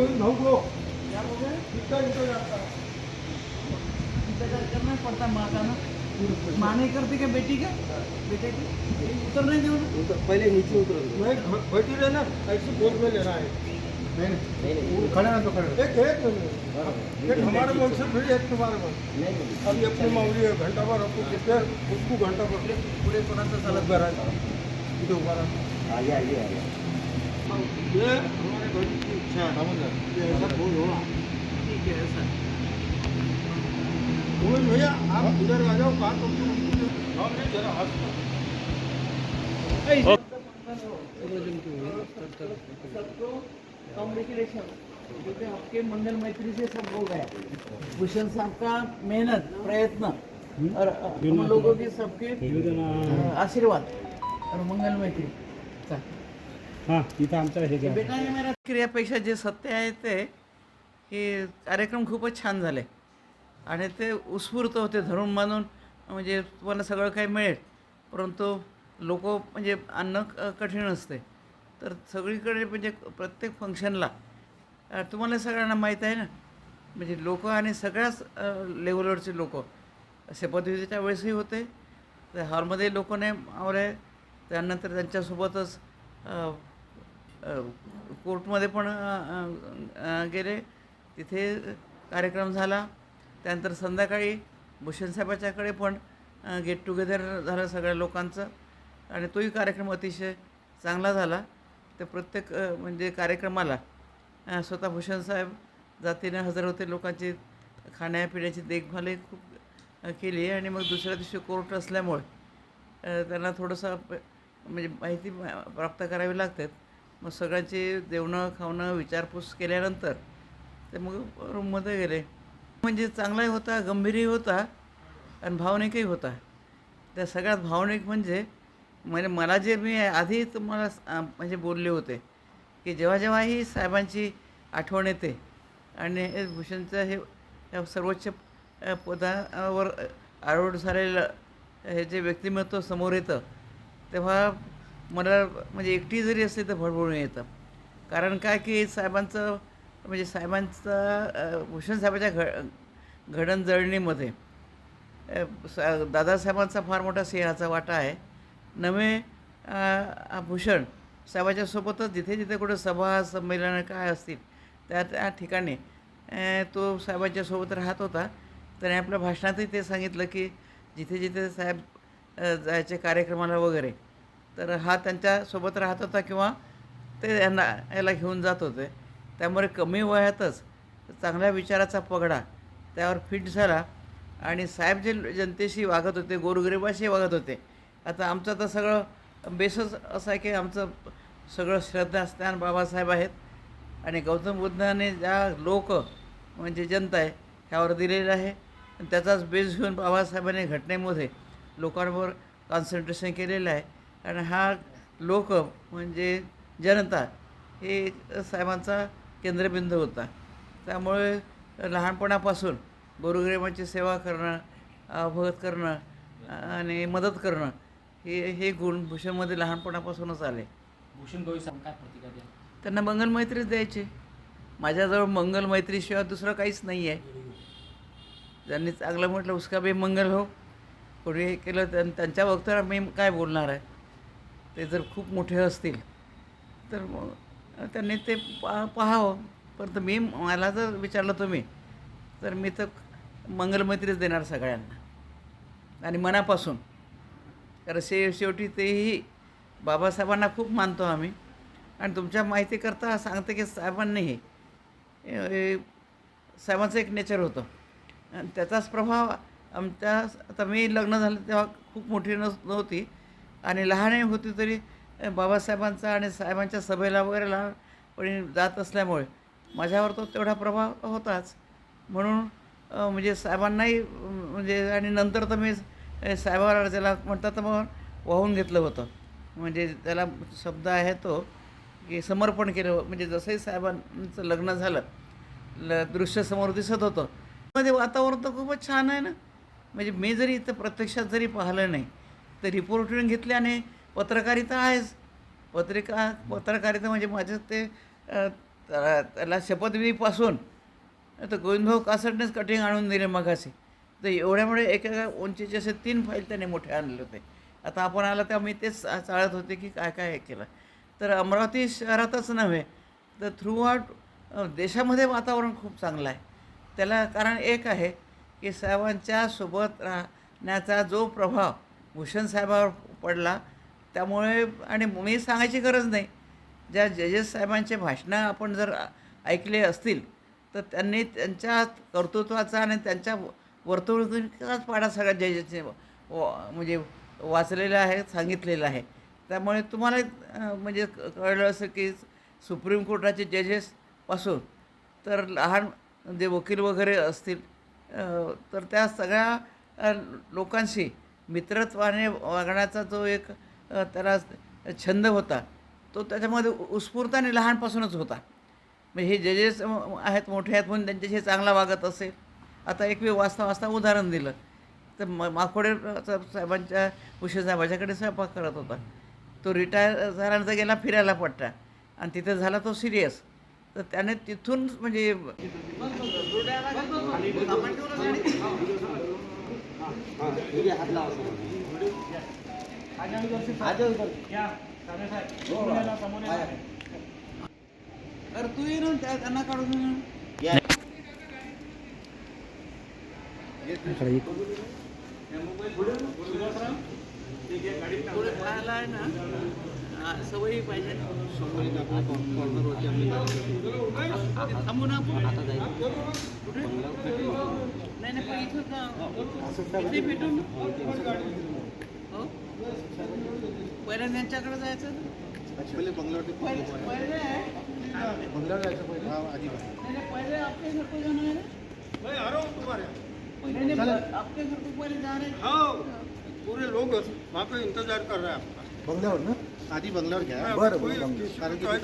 गए इतना इतना जाता इंतजार करना पड़ता माँ का ना माँ नहीं करती क्या बेटी का? बेटे की उतर नहीं दो उतर- पहिले नीचे उतर मैं घ- बैठी रहे ना? ऐसे बोल में लेना है नहीं नहीं. खड़े ना तो खड़े एक एक। एक हमारे मन से फिर एक तुम्हारे मन नहीं अभी अपनी मामूली है घंटा भर आपको कितने उसको घंटा भर पुढे कोणाचं चालत? उभा रहा. इधर उभा रहा. आगे आगे आगे है। समझ भैया आप इधर आ जाओ कहाँ हम नहीं जरा क्योंकि आपके मंगल मैत्री से सब हो गया भूषण साहब का मेहनत प्रयत्न और हम लोगों के सबके आशीर्वाद और मंगल मैत्री हां आमचं हे क्रियापेक्षा जे सत्य आहे ते हे कार्यक्रम खूपच छान झाले. आणि ते उत्स्फूर्त होते धरून बांधून म्हणजे तुम्हाला सगळं काही मिळेल. परंतु लोक म्हणजे आणणं कठीण असते. तर सगळीकडे म्हणजे प्रत्येक फंक्शनला तुम्हाला सगळ्यांना माहीत आहे ना? म्हणजे लोक आणि सगळ्याच लेवलवरचे लोक. शपथविधीच्या वेळेसही होते. तर हॉलमध्ये लोकांनी नाही आवरे त्यानंतर त्यांच्यासोबतच कोर्टमध्ये पण गेले. तिथे कार्यक्रम झाला. त्यानंतर संध्याकाळी भूषण साहेबाच्याकडे पण गेट टुगेदर झालं सगळ्या लोकांचं. आणि तोही कार्यक्रम अतिशय चांगला झाला. तर प्रत्येक म्हणजे कार्यक्रमाला स्वतः भूषण साहेब जातीने हजर होते. लोकांची खाण्यापिण्याची देखभालही खूप केली केली. आणि मग दुसऱ्या दिवशी कोर्ट असल्यामुळे त्यांना थोडंसं म्हणजे माहिती प्राप्त करावी लागते. मग सगळ्यांची देवणं खावणं विचारपूस केल्यानंतर ते मग रूममध्ये गेले. म्हणजे चांगलाही होता गंभीरही होता आणि भावनिकही होता. त्या सगळ्यात भावनिक म्हणजे म्हणजे मला जे मी आधी तुम्हाला म्हणजे बोलले होते की जेव्हा जेव्हा ही साहेबांची आठवण येते आणि हे भूषणचं हे सर्वोच्च पदावर आरूढ झालेलं हे जे व्यक्तिमत्व समोर येतं तेव्हा मला म्हणजे एकटी जरी असली तर भडभडून येतं. कारण काय की साहेबांचं म्हणजे साहेबांचं भूषण साहेबाच्या घ घडणजळणीमध्ये सा- दादासाहेबांचा फार मोठा सिंहाचा वाटा आहे. नवे भूषण साहेबाच्या सोबतच जिथे जिथे कुठे सभा संमेलनं काय असतील त्या त्या ठिकाणी तो साहेबांच्या सोबत राहत होता. त्याने आपल्या भाषणातही ते सांगितलं की जिथे जिथे साहेब जायचे कार्यक्रमाला वगैरे तर हा त्यांच्यासोबत राहत होता किंवा ते यांना याला घेऊन जात होते. त्यामुळे कमी वयातच चांगल्या विचाराचा पगडा त्यावर फिट झाला आणि साहेब जे जनतेशी वागत होते गोरगरिबाशी वागत होते आता आमचं तर सगळं बेसच असं आहे की आमचं सगळं श्रद्धास्थान बाबासाहेब आहेत आणि गौतम बुद्धाने ज्या लोक म्हणजे जनता आहे ह्यावर दिलेलं आहे. आणि त्याचाच बेस घेऊन बाबासाहेबांनी घटनेमध्ये लोकांवर कॉन्सन्ट्रेशन केलेलं आहे. आणि हा लोक म्हणजे जनता हे साहेबांचा केंद्रबिंदू होता. त्यामुळे लहानपणापासून गोरगरिबांची सेवा करणं अवगत करणं आणि मदत करणं हे हे गुण भूषणमध्ये लहानपणापासूनच आले. भूषण गवई सांग काय प्रतिक्रिया द्या त्यांना मंगल मैत्रीच द्यायची. माझ्याजवळ मंगल मैत्रीशिवाय दुसरं काहीच नाही आहे त्यांनी चांगलं म्हटलं उसका बी मंगल हो. कोणी हे केलं त्यां त्यांच्या वक्तव्यावर मी काय बोलणार आहे? ते जर खूप मोठे असतील तर मग त्यांनी ते पा पाहावं. परंतु मी मला जर विचारलं तुम्ही तर मी तर मंगलमैत्रीच देणार सगळ्यांना. आणि मनापासून. कारण शे शेवटी तेही बाबासाहेबांना खूप मानतो आम्ही. आणि तुमच्या माहितीकरता सांगते की साहेबांनीही साहेबांचं एक नेचर होतं. आणि त्याचाच प्रभाव आमच्या आता मी लग्न झालं तेव्हा खूप मोठी नस नव्हती. आणि लहानही होती तरी बाबासाहेबांचा आणि साहेबांच्या सभेला वगैरे लहानपणी जात असल्यामुळे माझ्यावर तो तेवढा प्रभाव होताच. म्हणून म्हणजे साहेबांनाही म्हणजे आणि नंतर तर मी अ, साहेबावर त्याला म्हणतात तर मग वाहून घेतलं होतं. म्हणजे त्याला शब्द आहे तो की समर्पण केलं. म्हणजे जसंही साहेबांचं लग्न झालं ल दृश्य समोर दिसत होतं. मध्ये वातावरण तर खूपच छान आहे ना. म्हणजे मी जरी इथं प्रत्यक्षात जरी पाहिलं नाही तर रिपोर्टिंग घेतल्याने पत्रकारिता आहेच. पत्रिका पत्रकारिता म्हणजे माझं ते त्याला शपथविधीपासून तर गोविंदभाऊ कासटनेच कटिंग आणून दिले मगाशी. तर एवढ्यामुळे एका उंचीचे असे तीन फाईल त्याने मोठे आणले होते. आता आपण आला तेव्हा मी तेच चाळत होते की काय काय हे केलं. तर अमरावती शहरातच नव्हे तर थ्रू आउट देशामध्ये वातावरण खूप चांगलं आहे. त्याला कारण एक आहे की साहेबांच्या सोबत राहण्याचा जो प्रभाव भूषण साहेबावर पडला. त्यामुळे आणि मी सांगायची गरज नाही. ज्या जजेस साहेबांचे भाषणं आपण जर ऐकले असतील तर त्यांनी त्यांच्या कर्तृत्वाचा आणि त्यांच्या वर्तणुकीचाच पाडा सगळ्या जजेसने म्हणजे वाचलेला आहे सांगितलेलं आहे. त्यामुळे तुम्हाला म्हणजे कळलं असं की सुप्रीम कोर्टाचे जजेसपासून तर लहान जे वकील वगैरे असतील तर त्या सगळ्या लोकांशी मित्रत्वाने वागण्याचा जो एक त्याला छंद होता तो त्याच्यामध्ये उ- उत्स्फूर्ताने लहानपासूनच होता. म्हणजे हे जजेस आहेत मोठे आहेत म्हणून त्यांच्याशी चांगला वागत असेल. आता एक मी वाचता वाचता उदाहरण दिलं. तर म माकोडे साहेबांच्या उशीर साहेबाच्याकडे स्वयंपाक करत होता. तो रिटायर झाल्यानंतर गेला फिरायला पट्टा. आणि तिथे झाला तो सिरियस. तर त्याने तिथून म्हणजे तू ये ना त्यांना काढून पाहायला आहे ना सवयी पाहिजे ते थांबून आपण आता जाईल. कुठे नाही नाही पण इथं इथे भेटू ना हो पहिल्या त्यांच्याकडे जायचं. पहिले बंगल्यावरती पहिले पहिले बंगल्यावर जायचं पहिले हा। नाही, पहिले आपके घर को जाना है ना? नहीं आ रहा हूँ तुम्हारे आपके घर को पहले जा रहे हैं। हाँ। पूरे लोग वहाँ पे इंतज़ार कर रहे हैं आपका। बंगल्यावर ना? आधी बंगल्यावर घ्या बरं कारण की